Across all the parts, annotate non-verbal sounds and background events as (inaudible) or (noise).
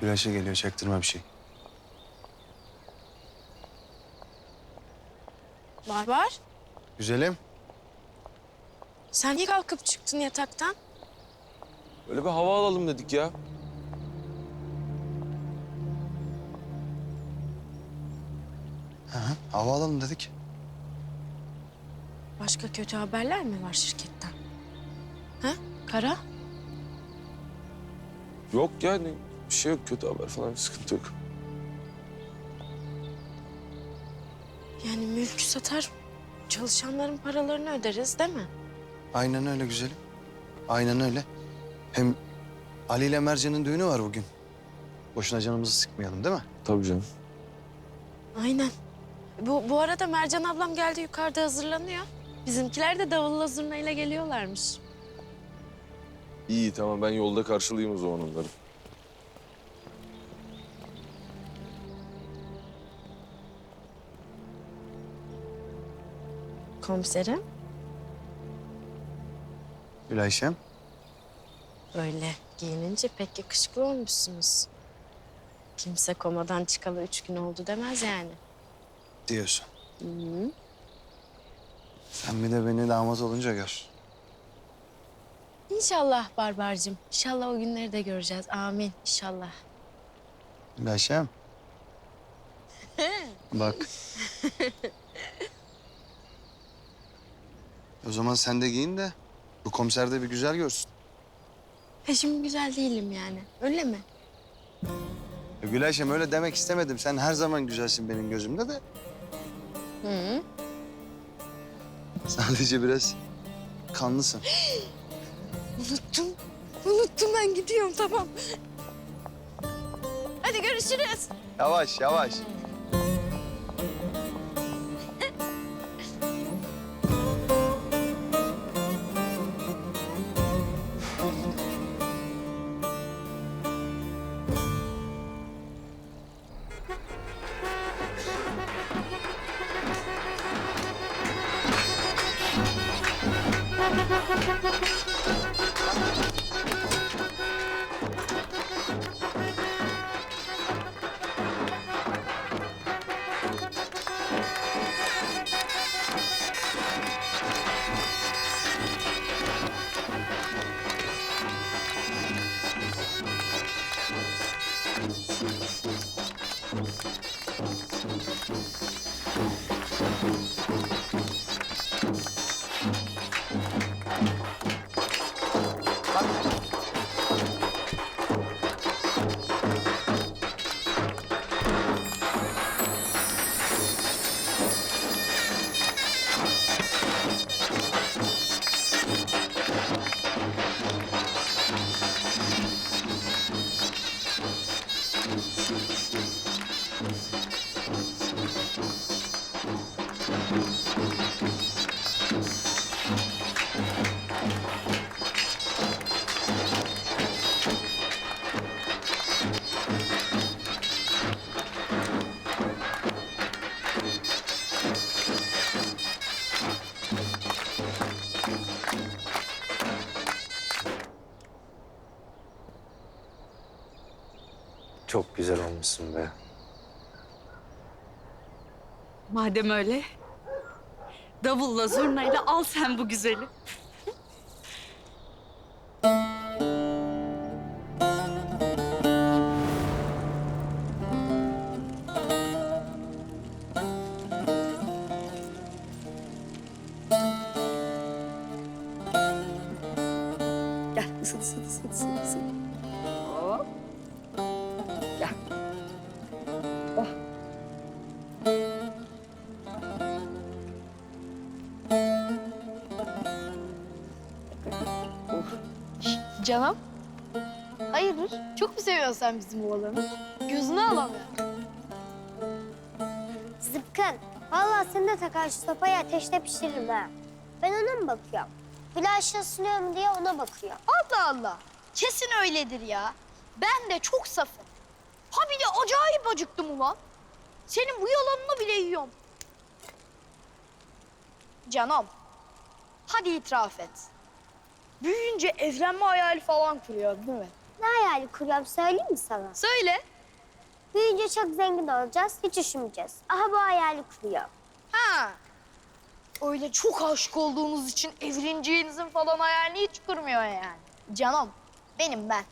Güneşe geliyor çaktırma bir şey. Var var. Güzelim. Sen niye kalkıp çıktın yataktan? Böyle bir hava alalım dedik ya. Hı hı. Hava alalım dedik. Başka kötü haberler mi var şirketten? Ha? Kara? Yok yani bir şey yok kötü haber falan bir sıkıntı yok. Yani mülkü satar, çalışanların paralarını öderiz değil mi? Aynen öyle güzelim. Aynen öyle. Hem Ali ile Mercan'ın düğünü var bugün. Boşuna canımızı sıkmayalım değil mi? Tabii canım. Aynen. Bu, bu arada Mercan ablam geldi yukarıda hazırlanıyor. Bizimkiler de davulla zurnayla geliyorlarmış. İyi tamam ben yolda karşılayayım o zaman onları. Komiserim. Gülayşem. Öyle giyinince pek yakışıklı olmuşsunuz. Kimse komadan çıkalı üç gün oldu demez yani. diyorsun. Hı. Sen bir de beni damat olunca gör. İnşallah Barbarcığım. İnşallah o günleri de göreceğiz. Amin. İnşallah. Gülayşem. Bak. (laughs) o zaman sen de giyin de bu komiser de bir güzel görsün. He şimdi güzel değilim yani. Öyle mi? Ya Gülayşem öyle demek istemedim. Sen her zaman güzelsin benim gözümde de. Hı. Sadece biraz kanlısın. (gasps) Unuttum. Unuttum ben gidiyorum tamam. Hadi görüşürüz. Yavaş yavaş. Çok güzel olmuşsun be. Madem öyle, davulla zurnayla al sen bu güzeli. Gel, ısıt, ısıt, ısıt, ısıt, ısıt. Canım. Hayırdır? Çok mu seviyorsun sen bizim oğlanı? Gözünü alamıyor. Zıpkın. Vallahi seni de takar şu sopayı ateşte pişiririm ha. Ben ona mı bakıyorum? Flaş ısınıyorum diye ona bakıyor. Allah Allah. Kesin öyledir ya. Ben de çok safım. Ha bir de acayip acıktım ulan. Senin bu yalanını bile yiyorum. Canım. Hadi itiraf et. Büyüyünce evlenme hayali falan kuruyor değil mi? ne hayali kuruyorum söyleyeyim mi sana? Söyle. Büyüyünce çok zengin olacağız, hiç üşümeyeceğiz. Aha bu hayali kuruyorum. Ha. Öyle çok aşık olduğunuz için evleneceğinizin falan hayalini hiç kurmuyor yani. Canım benim ben.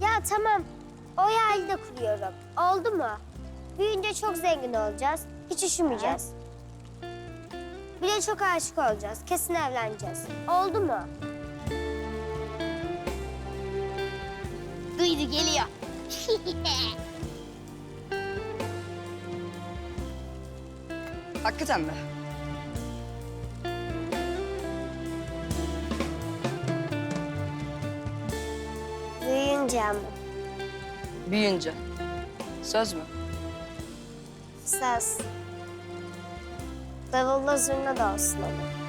Ya tamam, o hayali de kuruyorum. Oldu mu? Büyüyünce çok zengin olacağız, hiç üşümeyeceğiz. Bir de çok aşık olacağız, kesin evleneceğiz. Oldu mu? Duydu geliyor. (laughs) Hakikaten mi? Büyüyünce ama. Büyüyünce. Söz mü? Söz. Davulla zurna da olsun ama.